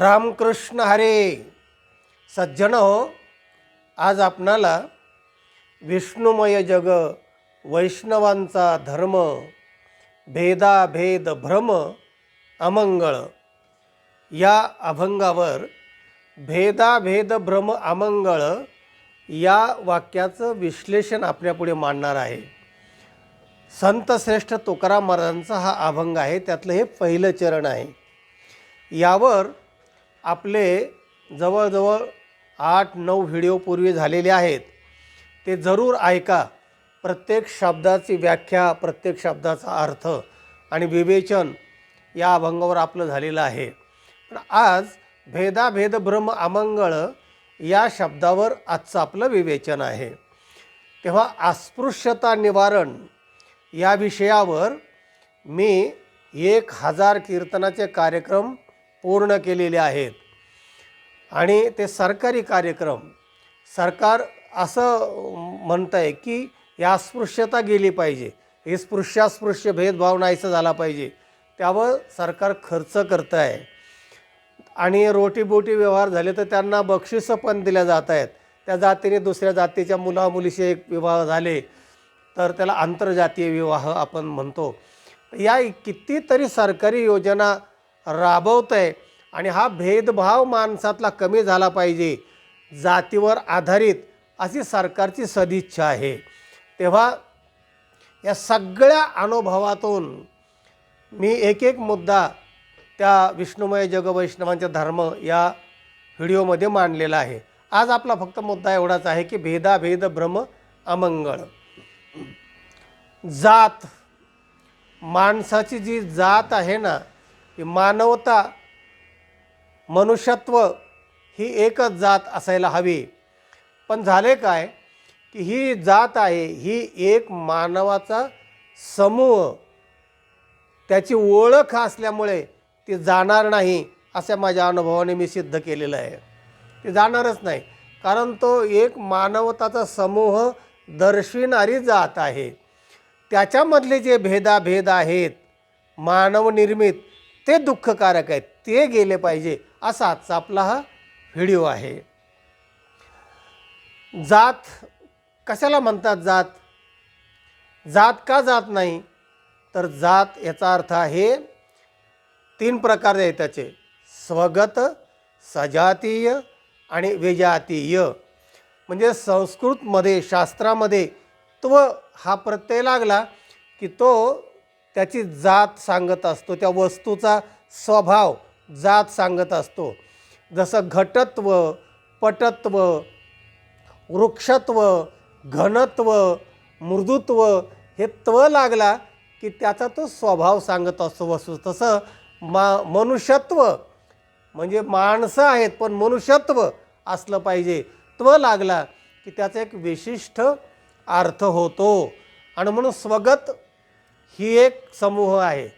रामकृष्ण हरे. सज्जन हो आज आपणाला विष्णुमय जग वैष्णवांचा धर्म भेदाभेद भ्रम अमंगळ या अभंगावर भेदाभेद भ्रम अमंगळ या वाक्याचं विश्लेषण आपल्यापुढे मांडणार आहे. संत श्रेष्ठ तुकाराम महाराजांचा हा अभंग आहे त्यातलं हे पहिलं चरण आहे. यावर आपले जवळजवळ आठ नऊ व्हिडिओ पूर्वी झालेले आहेत. ते जरूर ऐका. प्रत्येक शब्दाची व्याख्या प्रत्येक शब्दाचा अर्थ आणि विवेचन या अभंगावर आपलं झालेलं आहे. पण आज भेदाभेद भ्रम अमंगळ या शब्दावर आजचं आपलं विवेचन आहे. तेव्हा अस्पृश्यता निवारण या विषयावर मी एक हजार कीर्तनाचे कार्यक्रम पूर्ण केलेले आहेत. आणि ते सरकारी कार्यक्रम सरकार असं म्हणतं आहे की या अस्पृश्यता गेली पाहिजे. हे स्पृश्यास्पृश्य भेदभाव नाहीसा झाला पाहिजे. त्यावर सरकार खर्च करतं आहे आणि रोटीबोटी व्यवहार झाले तर त्यांना बक्षिसं पण दिल्या जात आहेत त्या जातीने दुसऱ्या जातीच्या मुलामुलीशी एक विवाह झाले तर त्याला आंतरजातीय विवाह आपण म्हणतो. या कितीतरी सरकारी योजना राबवतं आहे आणि हा भेदभाव माणसातला कमी झाला पाहिजे. जातीवर आधारित अशी सरकारची सदिच्छा आहे. तेव्हा या सगळ्या अनुभवातून मी एक एक मुद्दा त्या विष्णुमय जगवैष्णवांचा धर्म या व्हिडिओमध्ये मांडलेला आहे. आज आपला फक्त मुद्दा एवढाच आहे की भेदाभेद भ्रम अमंगळ. जात माणसाची जी जात आहे ना की मानवता मनुष्यत्व ही एकच जात असायला हवी. पण झाले काय की ही जात आहे ही एक मानवाचा समूह. त्याची ओळख असल्यामुळे ती जाणार नाही असं माझ्या अनुभवाने मी सिद्ध केलेलं आहे. ती जाणारच नाही कारण तो एक मानवताचा समूह दर्शविणारी जात आहे. त्याच्यामधले जे भेदाभेद आहेत मानवनिर्मित ते दुःखकारक आहेत. ते गेले पाहिजे असा आजचा आपला हा व्हिडिओ आहे. जात कशाला म्हणतात जात? जात का जात नाही? तर जात याचा अर्थ आहे तीन प्रकार आहेत त्याचे. स्वगत सजातीय आणि विजातीय. म्हणजे संस्कृतमध्ये शास्त्रामध्ये त्व हा प्रत्यय लागला की तो त्याची जात सांगत असतो त्या वस्तूचा स्वभाव जात सांगत असतो. जसं घटत्व पटत्व वृक्षत्व घनत्व मृदुत्व हे त्व लागला की त्याचा तो स्वभाव सांगत असतो वस्तू. तसं मा मनुष्यत्व म्हणजे माणसं आहेत पण मनुष्यत्व असलं पाहिजे. त्व लागला की त्याचा एक विशिष्ट अर्थ होतो. आणि म्हणून स्वगत ही एक समूह आहे.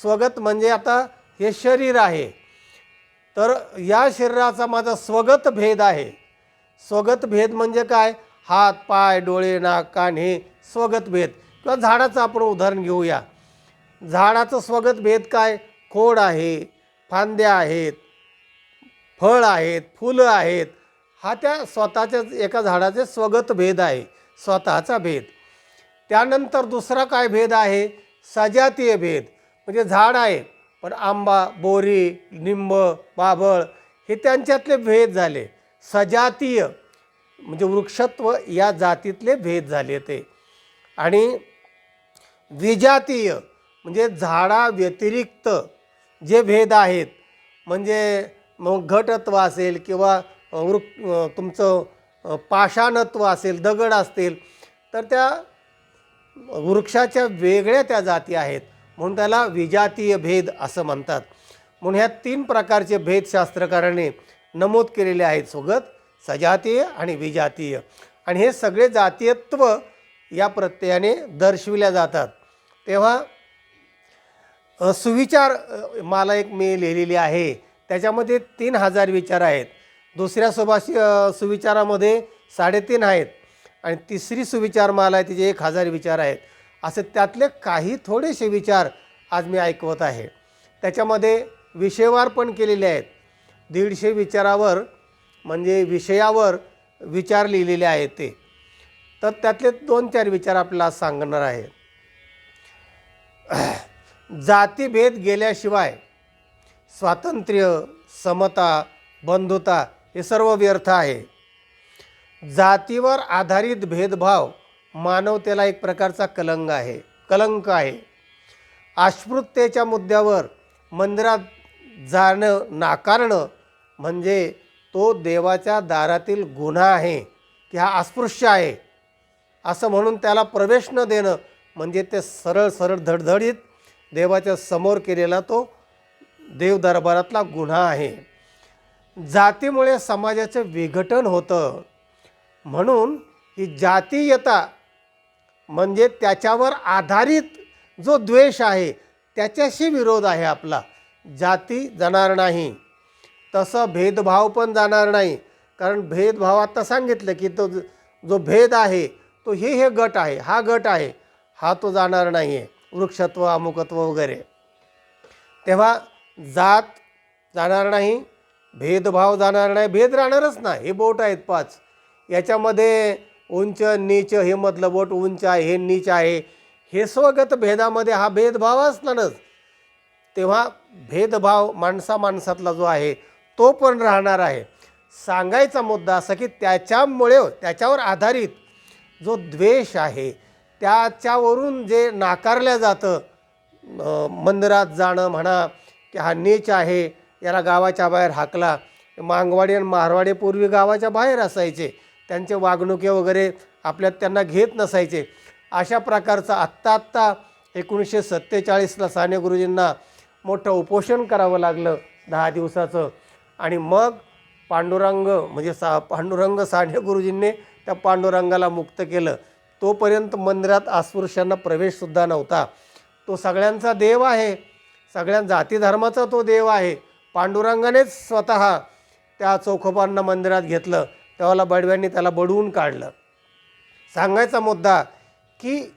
स्वगत म्हणजे आता हे शरीर आहे. तर या शरीराचा माझा स्वगत भेद आहे. स्वगत भेद म्हणजे काय? हात पाय डोळे नाक कान हे स्वगत भेद. किंवा झाडाचं आपण उदाहरण घेऊया. झाडाचं स्वगत भेद काय? खोड आहे फांद्या आहेत फळ आहेत फुलं आहेत. हा त्या स्वतःच्या एका झाडाचे स्वगत भेद आहे. स्वतःचा भेद. त्यानंतर दुसरा काय भेद आहे? सजातीय भेद. म्हणजे झाड आहे पण आंबा बोरी निंब बाभळ हे त्यांच्यातले भेद झाले. सजातीय म्हणजे वृक्षत्व या जातीतले भेद झाले ते. आणि विजातीय म्हणजे झाडा व्यतिरिक्त जे भेद आहेत म्हणजे मग घटत्व असेल किंवा वृक तुमचं पाषाणत्व असेल दगड असतील तर त्या वृक्षाच्या वेगळ्या त्या जाती आहेत. म्हणून त्याला विजातीय भेद असं म्हणतात. म्हणून ह्या तीन प्रकारचे भेद शास्त्रकाराने नमूद केलेले आहेत. सोबत सजातीय आणि विजातीय. आणि हे सगळे जातीयत्व या प्रत्ययाने दर्शविल्या जातात. तेव्हा सुविचार मला एक मी लिहिलेली आहे. त्याच्यामध्ये तीन हजार विचार आहेत. दुसऱ्या सुभाष सुविचारामध्ये साडेतीन आहेत. आणि तिसरी सुविचारमाला आहे तिचे एक हजार विचार आहेत. असे त्यातले काही थोडेसे विचार आज मी ऐकवत आहे. त्याच्यामध्ये विषयवार पण केलेले आहेत. दीडशे विचारावर म्हणजे विषयावर विचार लिहिलेले आहेत ते. तर त्यातले दोन चार विचार आपल्याला आज सांगणार आहे. जातीभेद गेल्याशिवाय स्वातंत्र्य समता बंधुता हे सर्व व्यर्थ आहे. जातीवर आधारित भेदभाव मानवतेला एक प्रकारचा कलंग आहे कलंक आहे. अस्पृत्यतेच्या मुद्द्यावर मंदिरात जाणं नाकारणं म्हणजे तो देवाच्या दारातील गुन्हा आहे की हा अस्पृश्य आहे असं म्हणून त्याला प्रवेश न देणं म्हणजे ते सरळ सरळ धडधडीत देवाच्या समोर केलेला तो देव दरबारातला गुन्हा आहे. जातीमुळे समाजाचं विघटन होतं. म्हणून ही जातीयता म्हणजे त्याच्यावर आधारित जो द्वेष आहे त्याच्याशी विरोध आहे आपला. जाती जाणार नाही. तसं भेदभाव पण जाणार नाही. कारण भेदभाव आता सांगितलं की तो जो भेद आहे तो हे हे गट आहे हा गट आहे हा तो जाणार नाही आहे वृक्षत्व अमुकत्व वगैरे. तेव्हा जात जाणार नाही भेदभाव जाणार नाही भेद राहणारच नाही. हे बोट आहेत पाच. याच्यामध्ये उंच नीच हे मधलं बोट उंच आहे हे नीच आहे. हे स्वगत भेदामध्ये हा भेदभाव असणारच. तेव्हा भेदभाव माणसा माणसातला जो आहे तो पण राहणार आहे. सांगायचा मुद्दा असा की त्याच्यामुळे त्याच्यावर आधारित जो द्वेष आहे त्याच्यावरून जे नाकारलं जातं मंदिरात जाणं म्हणा की हा नीच आहे याला गावाच्या बाहेर हाकला मांगवाडी आणि मारवाडी पूर्वी गावाच्या बाहेर असायचे. त्यांचे वागणुके वगैरे आपल्यात त्यांना घेत नसायचे. अशा प्रकारचं आत्ता आत्ता एकोणीसशे सत्तेचाळीसला साने गुरुजींना मोठं उपोषण करावं लागलं दहा दिवसाचं. आणि मग पांडुरंग म्हणजे सा पांडुरंग साने गुरुजींनी त्या पांडुरंगाला मुक्त केलं. तोपर्यंत मंदिरात अस्पृश्यांना प्रवेशसुद्धा नव्हता. तो सगळ्यांचा देव आहे. सगळ्या जाती धर्माचा तो देव आहे. पांडुरंगानेच स्वतः त्या चौखोबांना मंदिरात घेतलं. तेव्हा बडव्यांनी त्याला बडवून काढलं. सांगायचा मुद्दा की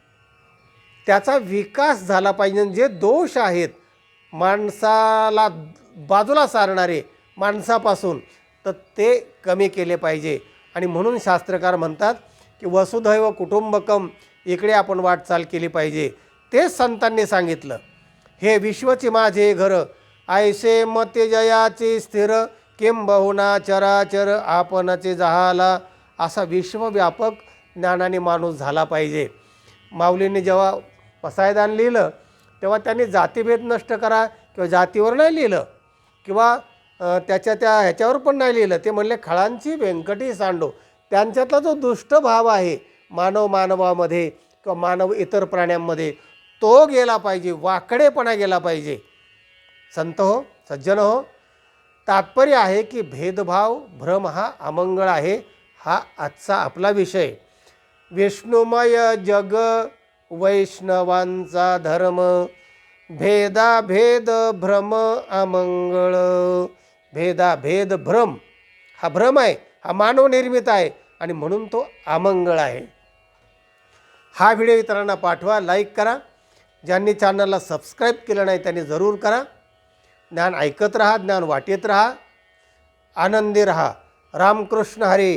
त्याचा विकास झाला पाहिजे. जे दोष आहेत माणसाला बाजूला सारणारे माणसापासून तर ते कमी केले पाहिजे. आणि म्हणून शास्त्रकार म्हणतात की वसुधैव कुटुंबकम इकडे आपण वाटचाल केली पाहिजे. तेच संतांनी सांगितलं. हे विश्वचे माझे घर ऐसे मते जयाचे स्थिर किंबहुना चराचर आपणचे जहाला? असा विश्वव्यापक ज्ञानाने माणूस झाला पाहिजे. माऊलींनी जेव्हा पसायदान लिहिलं तेव्हा त्यांनी जातीभेद नष्ट करा किंवा जातीवर नाही लिहिलं किंवा त्याच्या त्या ह्याच्यावर पण नाही लिहिलं. ते म्हणले खळांची व्यंकटी सांडो. त्यांच्यातला जो दुष्ट भाव आहे मानव मानवामध्ये किंवा मानव इतर प्राण्यांमध्ये तो गेला पाहिजे वाकडेपणा गेला पाहिजे. संत हो सज्जन हो तात्पर्य आहे की भेदभाव भ्रम हा अमंगळ आहे हा आजचा आपला विषय. विष्णुमय जग वैष्णवांचा धर्म भेदाभेद भ्रम अमंगळ. भेदाभेद भ्रम हा भ्रम आहे हा मानवनिर्मित आहे आणि म्हणून तो अमंगळ आहे. हा व्हिडिओ इतरांना पाठवा लाईक करा. ज्यांनी चॅनलला सबस्क्राईब केलं नाही त्यांनी जरूर करा. ज्ञान ऐकत राहा ज्ञान वाटेत राहा आनंदी राहा. रामकृष्ण हरी.